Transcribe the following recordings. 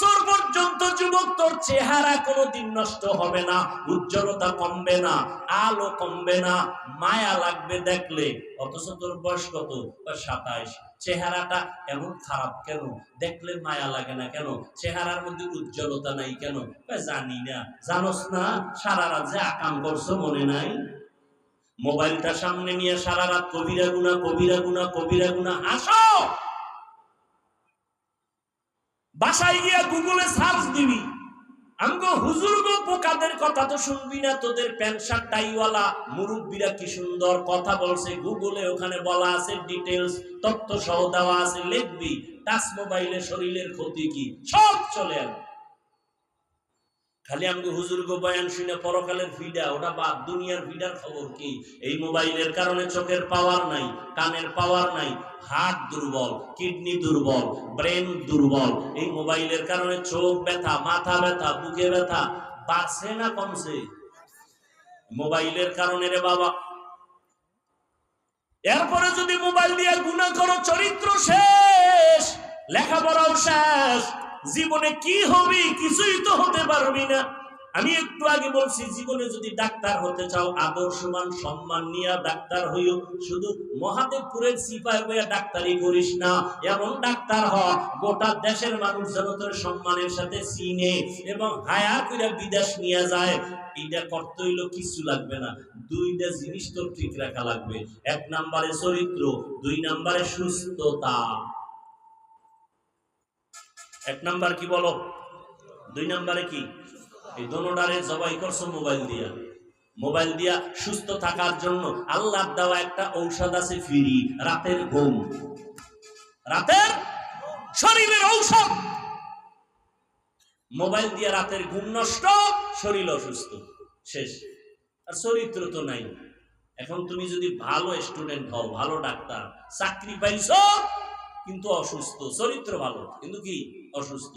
বছর পর্যন্ত যুবক, তোর চেহারা কোনোদিন নষ্ট হবে না, উজ্জ্বলতা কমবে না, আলো কমবে না, মায়া লাগবে দেখলে। অথচ তোর বয়স কত? সাতাইশ। চেহারাটা এমন খারাপ কেন? দেখলে মায়া লাগে না কেন? চেহারার মধ্যে উজ্জ্বলতা নাই কেন? জানি না। জানোস না, সারা রাত যে আকাম করছ মনে নাই? মোবাইলটা সামনে নিয়ে সারা রাত কবিরা গুনা কবিরা গুনা কবিরা গুনা। আসো! বাসায় গিয়া গুগলে সার্চ দিবি। আমগো হুজুর গো পোকাদের কথা তো শুনবি না, তোদের প্যান্ট টাইওয়ালা মুরব্বীরা কি সুন্দর কথা বলছে। গুগলে ওখানে বলা আছে ডিটেলস তথ্য সহ দেওয়া আছে, লিখবি। টাচ মোবাইলে শরীরের ক্ষতি কি? সব চলে আসবে। খালি আমাকে হুজুর গো বয়ান শুনে পরকালের ফিডা ওটা বাদ। দুনিয়ার ফিডার খবর কি? এই মোবাইলের কারণে চোখের পাওয়ার নাই, কানের পাওয়ার নাই হার্ট দুর্বল, কিডনি দুর্বল, ব্রেন দুর্বল। এই মোবাইলের কারণে চোখ ব্যথা, মাথা ব্যথা, বুকে ব্যথা, বাড়ছে না কমছে? মোবাইলের কারণে রে বাবা। এরপরে যদি মোবাইল দিয়ে গুণা করো, চরিত্র শেষ, লেখাপড়াও শেষ। জীবনে কি হবি, কিছুই তো হতে পারবি না। আমি একটু আগে বলছি, জীবনে যদি ডাক্তার হতে চাও আদর্শমান সম্মান নিয়ে ডাক্তার হইও। শুধু মহাদেবপুরের সিপাই হইয়া ডাক্তারি করিস না। এমন ডাক্তার হ, গোটা দেশের মানুষ যেন তোর সম্মানের সাথে চিনে এবং হায়ার করে বিদেশ নিয়ে যায়। এইটা করতে হইল কিছু লাগবে না। দুইটা জিনিস তোর ঠিক রাখা লাগবে। এক নম্বরে চরিত্র, দুই নম্বরে সুস্থতা। এক নাম্বার কি বলো? দুই নাম্বারে কি? এই দোনোটারে জবাই করছ মোবাইল দিয়া। মোবাইল দিয়া সুস্থ থাকার জন্য আল্লাহ দেওয়া একটা ঔষধ আছে ফ্রি, রাতের ঘুম। রাতের শরীরের ঔষধ। মোবাইল দিয়ে রাতের ঘুম নষ্ট, শরীর অসুস্থ। শেষ। আর চরিত্র তো নাই। এখন তুমি যদি ভালো স্টুডেন্ট হও, ভালো ডাক্তার, চাকরি পাইছো কিন্তু অসুস্থ, চরিত্র ভালো, কিন্তু কি অসুস্থ?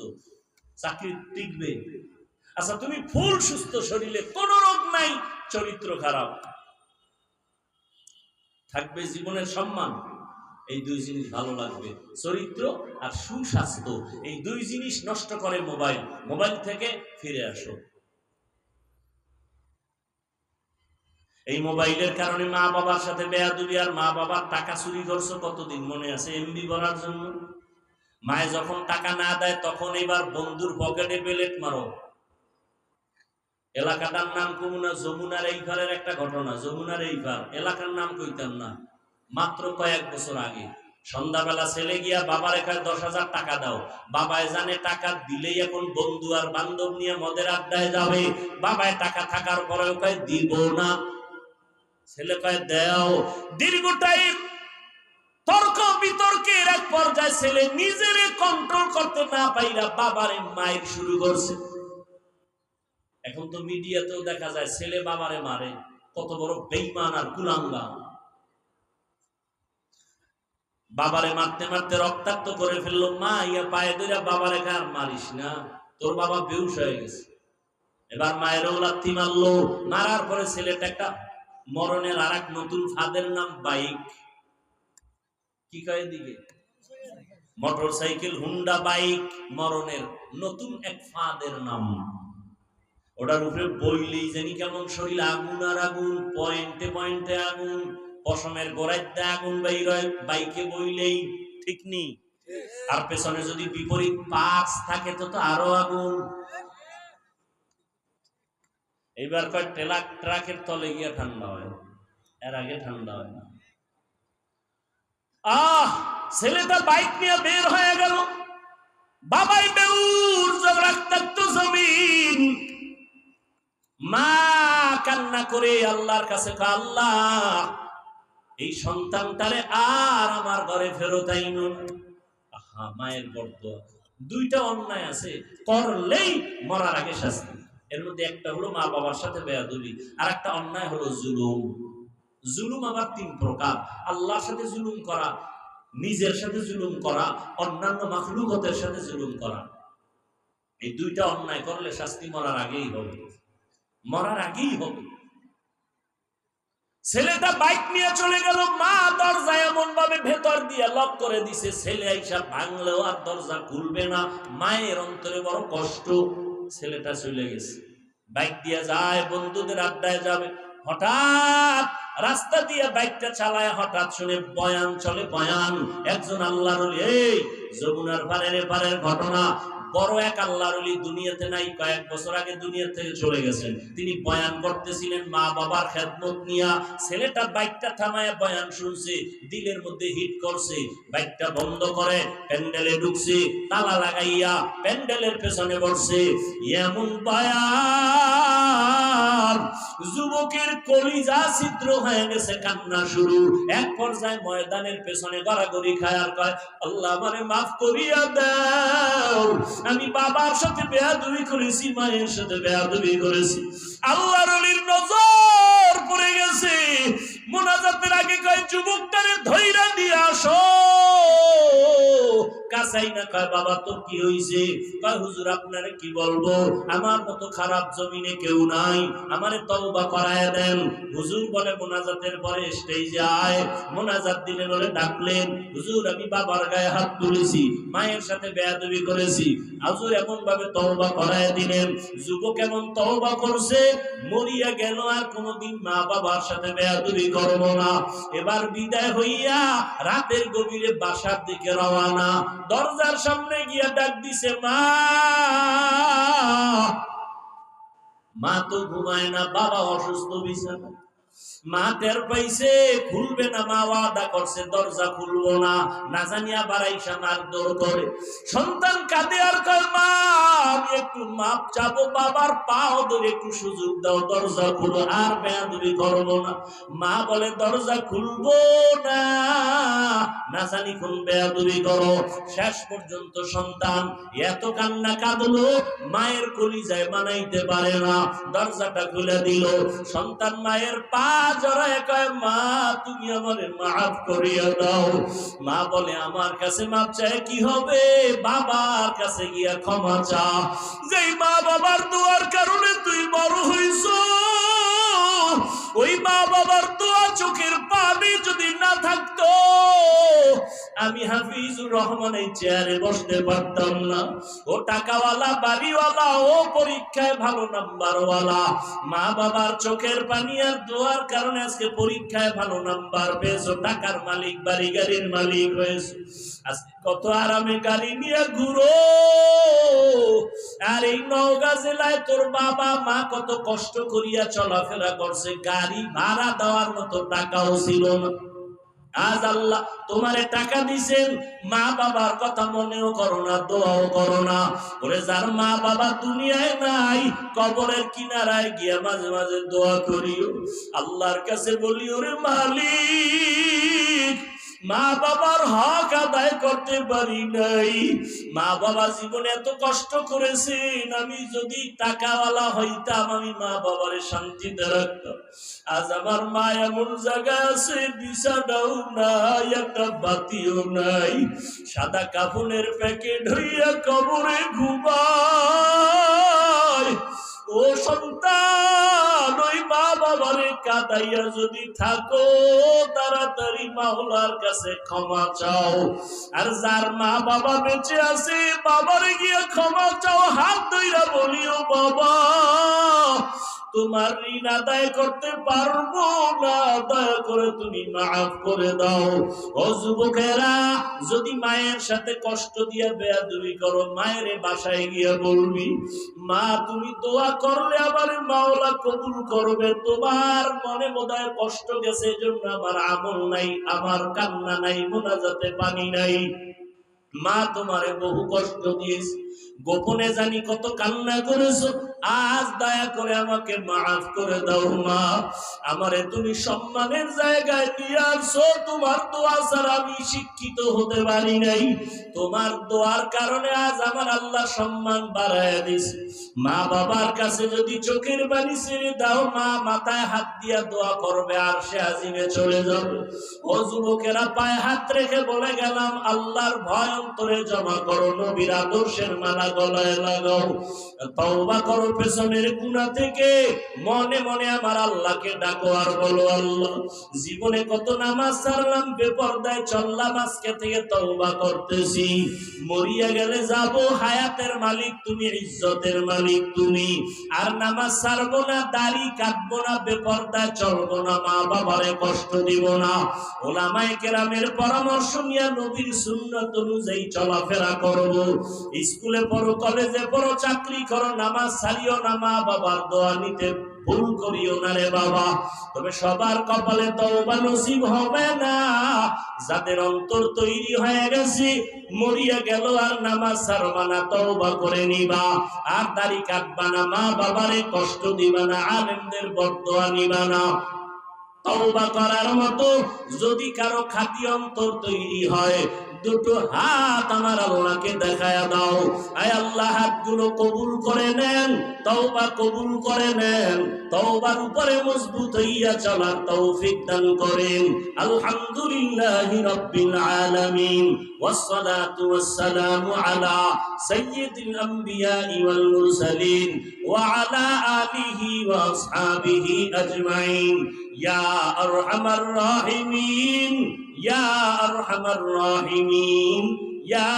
চাকরি টিকবে। আচ্ছা তুমি ফুল সুস্থ শরীরে, কোন রোগ নাই, চরিত্র খারাপ। থাকবে জীবনের সম্মান, এই দুই জিনিস ভালো লাগবে। চরিত্র আর সুস্বাস্থ্য, এই দুই জিনিস নষ্ট করে মোবাইল। মোবাইল থেকে ফিরে আসো। এই মোবাইলের কারণে মা বাবার সাথে বেয়াদুবি আর মা বাবার টাকা চুরি করছ কতদিন মনে আছে এমবি করার জন্য? মায়ে যখন টাকা না দেয় তখন এবার বন্ধুর পকেটে বেলেট মারো। এলাকাটার নাম কমুনা যমুনার এই পারের একটা ঘটনা যমুনার এই পার এলাকার নাম কইতাম না মাত্র কয়েক বছর আগে। সন্ধ্যাবেলা ছেলে গিয়া বাবার এখানে দশ হাজার টাকা দাও। বাবায় জানে টাকা দিলেই এখন বন্ধু আর বান্ধব নিয়ে মদের আড্ডায় যাবে। বাবায় টাকা থাকার পরে কয় দিব না। বাবারে এখন তো মিডিয়াতেও দেখা যায় ছেলে বাবারে মারে, কত বড় বেইমান আর কুলাঙ্গা। বাবারে মারতে মারতে রক্তাক্ত করে ফেলল, মা, ইয়া পায়ে ধরে বাবারে কার মারিস না? তোর বাবা বেউস হয়ে গেছে। এবার মায়েরও লাথি মারলো। মারার পরে ছেলেটা একটা মরণের আর এক নতুন ফাদের নাম বাইক। কি কয় দিকে মোটর সাইকেল, হুন্ডা, বাইক, মরণের নতুন এক ফাদের নাম। ওটার উপরে বইলেই জানি কেমন শরীর, আগুন আর আগুন, পয়েন্টে পয়েন্টে আগুন, পশমের গোড়াইতে আগুন বাইকে বইলেই ঠিক নি আর পেছনে যদি বিপরীত পাঁচ থাকে, তো তো আরও আগুন। এইবার কয় ট্রাক, ট্রাকের তলে গিয়ে ঠান্ডা হয়। এর আগে ঠান্ডা হয় না। আহ, ছেলেটা বাইক নিয়ে বের হয়ে গেল। বাবাই বেউর জমিন। মা কান্না করে আল্লাহর কাছে আল্লাহ, এই সন্তানটারে আর আমার ঘরে ফেরত আইন মায়ের বর্দ দুইটা অন্যায় আছে, করলেই মরার আগে শাস্তি। এর মধ্যে একটা হলো মা বাবার সাথে বেয়াদবি আর একটা অন্যায় হলো জুলুম। জুলুম আবার তিন প্রকার। আল্লাহর সাথে জুলুম করা, নিজের সাথে জুলুম করা, অন্যান্য মাখলুকতের সাথে জুলুম করা। এই দুইটা অন্যায় করলে শাস্তি মরার আগেই হবে। মরার আগেই হবে। ছেলেটা বাইক নিয়ে চলে গেল, মা দরজা এমন ভাবে ভেতর দিয়ে লক করে দিছে। ছেলে আইসা ভাঙলেও আর দরজা খুলবে না। মায়ের অন্তরে বড় কষ্ট। ছেলেটা চলে গেছে। বাইক দিয়ে যায়, বন্ধুদের আড্ডায় যাবে। হঠাৎ রাস্তা দিয়ে বাইকটা চালায়, হঠাৎ শুনে বয়ান চলে, বয়ান। একজন আল্লাহর এই, যমুনার পারের পারের ঘটনা। বড় এক আল্লাহর দুনিয়াতে নাই, কয়েক বছর আগে দুনিয়া থেকে চলে গেছেন তিনি বয়ান করতেছিলেন, মা বাবার খেদমত নিয়া ছেলেটা বাইকটা থামায় বয়ান শুনছে, দিলের মধ্যে হিট করছে, বাইকটা বন্ধ করে, প্যান্ডেলে ঢুকছে, তালা লাগাইয়া প্যান্ডেলের পেছনে বসছে। এমন বয়ান যুবকের কলিজা ছিদ্র হয়ে গেছে কান্না শুরু। এক পর্যায়ে ময়দানের পেছনে গড়াগড়ি খায় আর কয়, আল্লাহ আমারে মাফ করিয়া দাও আমি বাবার সাথে বেয়াদবি করেছি মায়ের সাথে বেয়াদবি করেছি। আল্লাহর নজর পড়ে গেছে। মোনাজাতের আগে কয়, যুবকটারে ধৈরা দিয়ে আসো। হুজুর বলে ডাকলেন, হুজুর, আমি বাবার গায়ে হাত তুলেছি, মায়ের সাথে বেয়াদবি করেছি। হুজুর এমন ভাবে তওবা করায় দিলেন। যুবক এমন তওবা করছে, মরিয়া গেল আর কোনোদিন মা বাবার সাথে বেয়াদবি করব না। এবার বিদায় হইয়া রাতের গভীরে বাসার দিকে রওয়ানা। দরজার সামনে গিয়া ডাক দিছে, মা! মা তো ঘুমায় না, বাবা অসুস্থ বিছানা মা টের পাইছে, খুলবে না, মা ওয়াদা করছে, দরজা খুলবো না। না জানিয়া বাড়াইসা মার দৌড় করে সন্তান কাঁদে আর কয়, মা, আমি একটু মাপ চাবো, বাবার পাও ধরে একটু সুযোগ দাও, দরজা খুলো, আর বেয়াদবি করব না। মা বলে, দরজা খুলবো না। না জানি কোন বেয়াদবি করো। শেষ পর্যন্ত সন্তান এত কান্না কাঁদলো, মায়ের কলিজায় মানাইতে পারে না। দরজাটা খুলে দিল। সন্তান মায়ের পা আমারে কাছে মাপ চায় কি হবে? বাবার কাছে গিয়া ক্ষমা চা যেই মা বাবার দোয়ার কারণে তুই বড় হইছ, ওই মা বাবার দোয়া চোখের পানি যদি থাকতো। আমি হাফিজুর রহমান এই চেয়ারে বসতে পারতাম না। ও টাকাওয়ালা, বাড়িওয়ালা, ও পরীক্ষায় ভালো নাম্বারওয়ালা। মা বাবার চোখের পানি আর দোয়ার কারণে আজকে পরীক্ষায় ভালো নাম্বার পেয়েছ। টাকার মালিক, বাড়ি গাড়ির মালিক হয়েছে। আজকে কত আরামে গাড়ি নিয়ে ঘুরো। আর এই নওগাঁ জেলায় তোর বাবা, মা কত কষ্ট করিয়া চলাফেরা করছে। গাড়ি ভাড়া দেওয়ার মতো টাকাও ছিল না। আজ আল্লাহ তোমারে টাকা দিছেন, মা বাবার কথা মনেও করো না, দোয়াও করো না। ওরে যার মা বাবা দুনিয়ায় নাই, কবরের কিনারায় গিয়া মাঝে মাঝে দোয়া করিও। আল্লাহর কাছে বলি ওরে মালিক মা বাবার হক আদায় করতে পারি নাই। মা বাবা জীবনে এত কষ্ট করেছেন, আমি যদি টাকাওয়ালা হইতাম, আমি মা বাবারে শান্তিতে রাখতাম। আজ আমার মা এমন জায়গা আছে বিছানাও নাই, একটা বাতিও নাই। সাদা কাফনের প্যাকেট হইয়া কবরে ঘুমায়। ও সন্তান, ওই মা বাবারে কাদাইয়া যদি থাকো, তাড়াতাড়ি মাওলার কাছে ক্ষমা চাও। আর যার মা বাবা বেঁচে আছে, বাবারে গিয়ে ক্ষমা চাও। হাত ধইরা বলিও, বাবা, তোমার ঋণ আদায় করতে পারব না। দয়া করে তুমি মাফ করে দাও। ও যুবকেরা, যদি মায়ের সাথে কষ্ট দিয়ে বেয়াদবি করো, মায়ের বাসায় গিয়ে বলবি, মা, তুমি দোয়া করলে আমার মাওলা কবুল করবে, তোমার মনে বোধহয় কষ্ট গেছে, এজন্য আমার আমল নাই, আমার কান্না নাই, মোনাজাতে পানি নাই। মা তোমারে বহু কষ্ট দিয়েছে। গোপনে জানি কত কান্না করেছ। আজ দয়া করে আমাকে মাফ করে দাও মা। আমারে তুমি সম্মানের জায়গায় নিয়ে আসো তোমার দোয়া ছাড়া আমি শিক্ষিত হতে পারি নাই। তোমার দোয়ার কারণে আজ আমার আল্লাহ সম্মান বাড়ায় দিছে মা বাবার কাছে যদি চোখের বাড়ি ছেড়ে দাও, মা মাথায় হাত দিয়া দোয়া করবে, আর সে আজিমে চলে যাবে। ও যুবকেরা, পায়ে হাত রেখে বলে গেলাম, আল্লাহর ভয় অন্তরে জমা করো, নবীর আদর্শের মালা গলায় লাগাও। তওবা করো পেছনের গুনাহ থেকে। মনে মনে আমার আল্লাহকে ডাকো আর বলো, আল্লাহ, জীবনে কত নামাজ ছাড়লাম, বেপরদায় চললাম, আজকে থেকে তওবা করতেছি। মরিয়া গেলে যাব, হায়াতের মালিক তুমি, ইজ্জতের মালিক তুমি। আর নামাজ ছাড়বো না, দাড়ি কাটবো না, বেপরদায় চলবো না, মা বাবারে কষ্ট দিব না। ওলামায়ে কেরামের পরামর্শ নিয়ে নবীর সুন্নাত অনুযায়ী চলাফেরা করব। স্কুলে পড়ো, কলেজে পড়ো, চাকরি করো, নামাজ ছাড়িও না, মা বাবার দোয়া নিতে ভুল করিও না রে বাবা। তবে সবার কপালে তওবা নসিব হবে না। যাদের অন্তর তৈরি হয়ে গেছে, মরিয়া গেল আর নামাজ ছাড়বা না, তওবা করে নিবা। আর দাড়ি কাটবা না, মা বাবারে কষ্ট দিবা না, আলেমদের বদদোয়া নিবা না। তওবা করার মতো যদি কারও খাতি অন্তর তৈরি হয় দুটো হাত আমার আল্লাহকে দেখায়া দাও আয় আল্লাহ হাতগুলো কবুল করে নেন তওবা কবুল করে নেন তওবার উপরে মজবুত হইয়া চলার তৌফিক দান করেন আলহামদুলিল্লাহি রাব্বিল আলামিন والصلاة والسلام على سيد الأنبياء والمرسلين وعلى آله وأصحابه أجمعين يا أرحم الراحمين يا أرحم الراحمين يا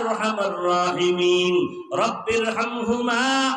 أرحم الراحمين رب ارحمهما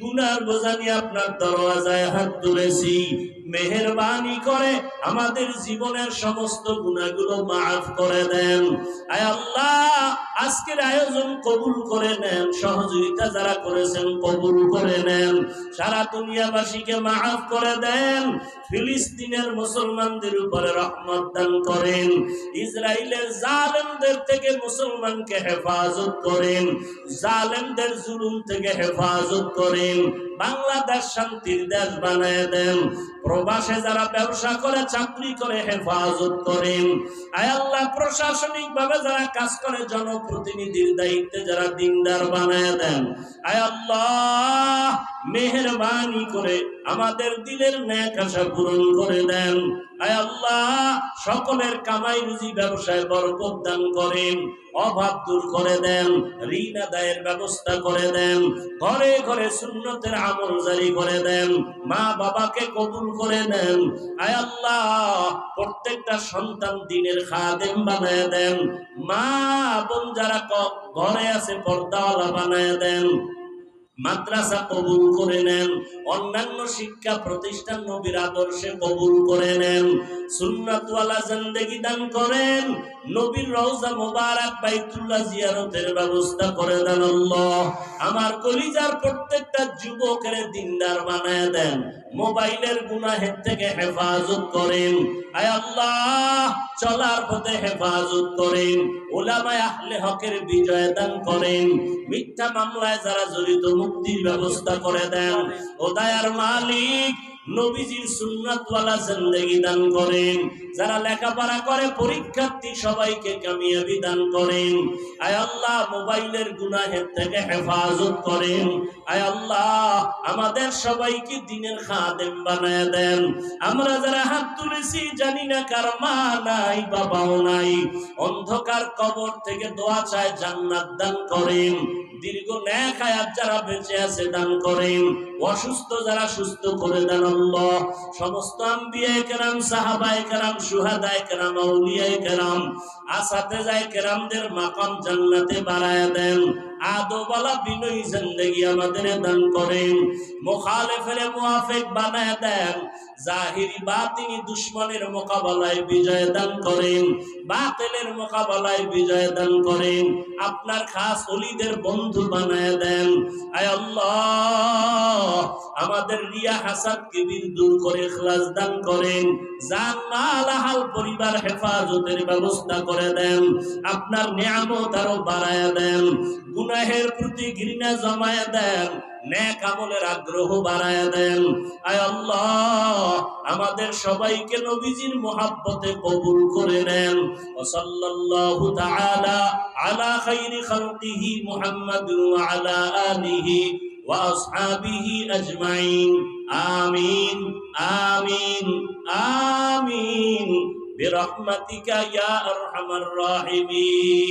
গুনার বোঝা নিয়ে আপনার দরওয়াজায় হাত তুলেছি। মেহরবানি করে আমাদের জীবনের সমস্ত গুণাগুলো মাফ করে দেন। আয় আল্লাহ আজকের আয়োজন কবুল করে নেন, সহযোগিতা যারা করেছেন কবুল করে নেন। সারা দুনিয়াবাসীকে মাফ করে দেন, ফিলিস্তিনের মুসলমানদের উপরে রহমত দান করেন ইসরায়েলের জালেমদের থেকে মুসলমানকে হেফাজত করেন, জালেমদের জুলুম থেকে হেফাজত করেন। বাংলাদেশ শান্তির দেশ বানায় দেন। প্রবাসে যারা ব্যবসা করে, চাকরি করে, হেফাজত করেন আয় আল্লাহ প্রশাসনিক ভাবে যারা কাজ করে, জনপ্রতিনিধির দায়িত্বে যারা দিনদার বানায় দেন। আয় আল্লাহ, মেহরবানি করে আমাদের দিলের ন্যাক আশা পূরণ করে দেন। আয় আল্লাহ, সকলের কামাই রুজি ব্যবসায় বরকত দান করেন। অভাব দূর করে দেন, ঋণ আদায়ের ব্যবস্থা করে দেন, ঘরে ঘরে সুন্নতের আমল জারি করে দেন, মা বাবাকে কবুল করে নেন আয় আল্লাহ, প্রত্যেকটা সন্তান দিনের খাদেম বানায় দেন, মা বোন যারা ঘরে আছে, পর্দাওয়ালা বানায় দেন, মাদ্রাসা কবুল করে নেন, অন্যান্য শিক্ষা প্রতিষ্ঠান নবীর আদর্শে কবুল করে নেন সুন্নাতওয়ালা জিন্দেগি দান করেন। নবীর রওজা মোবারক বাইতুল্লাহ জিয়ারতের ব্যবস্থা করে দেন আল্লাহ। আমার কলিজার প্রত্যেকটা যুবকের দিনদার বানায় দেন। মোবাইলের গুনাহের থেকে হেফাজত করেন। আয় আল্লাহ, চলার পথে হেফাজত করেন। ওলামায় আহলে হকের বিজয় দান করেন। মিথ্যা মামলায় যারা জড়িত মুক্তির ব্যবস্থা করে দেন। ও দায়ার মালিক নবীজির সুন্নাতওয়ালা জিন্দেগি দান করেন। যারা লেখাপড়া করে, পরীক্ষার্থী সবাইকে কামিয়াবি দান করেন। আয় আল্লাহ, মোবাইলের গুনাহের থেকে হেফাজত করেন। আয় আল্লাহ, আমাদের সবাইকে দিনের খাদেম বানায় দেন। আমরা যারা হাত তুলেছি, জানি না কার মা নাই, বাবাও নাই। অন্ধকার কবর থেকে দোয়া চায়, জান্নাত দান করেন। দীর্ঘ ন্যাক হায়াত যারা বেঁচে আছে দান করেন। অসুস্থ যারা সুস্থ করে দেন আল্লাহ সমস্ত আসাতে যায় কেরামদের মাকাম জান্নাতে বাড়ায় দেন। আদোবালা বিনয়ী জিন্দেগি আমাদের দান করেন। বানায় দেন। জাহিরি বাতিনি দুশ্মনের মোকাবেলায় বিজয় দান করেন। মোকাবেলায় বিজয় দান করেন। আপনার খাস অলিদের বন্ধু বানায় দেন। আয় আল্লাহ, আমাদের রিয়া হাসাদ কিবির দূর করে খ্লাস দান করেন। জান মাল পরিবার হেফাজতের ব্যবস্থা করে দেন। আপনার নিয়ামত আরও বাড়ায় দেন। গুনাহের প্রতি ঘৃণা জমায় দেন ন্যাক আমলের আগ্রহ বাড়ায় দেন আয় আল্লাহ আমাদের সবাইকে নবীজির মোহাব্বতে কবুল করে নেন ও সাল্লাল্লাহু তাআলা আলা খাইরি খালকিহি মুহাম্মাদ ওয়া আলা আলিহি ওয়া আসহাবিহি আজমাইন আমিন আমিন আমিন برحمتك يا ارحم الراحمين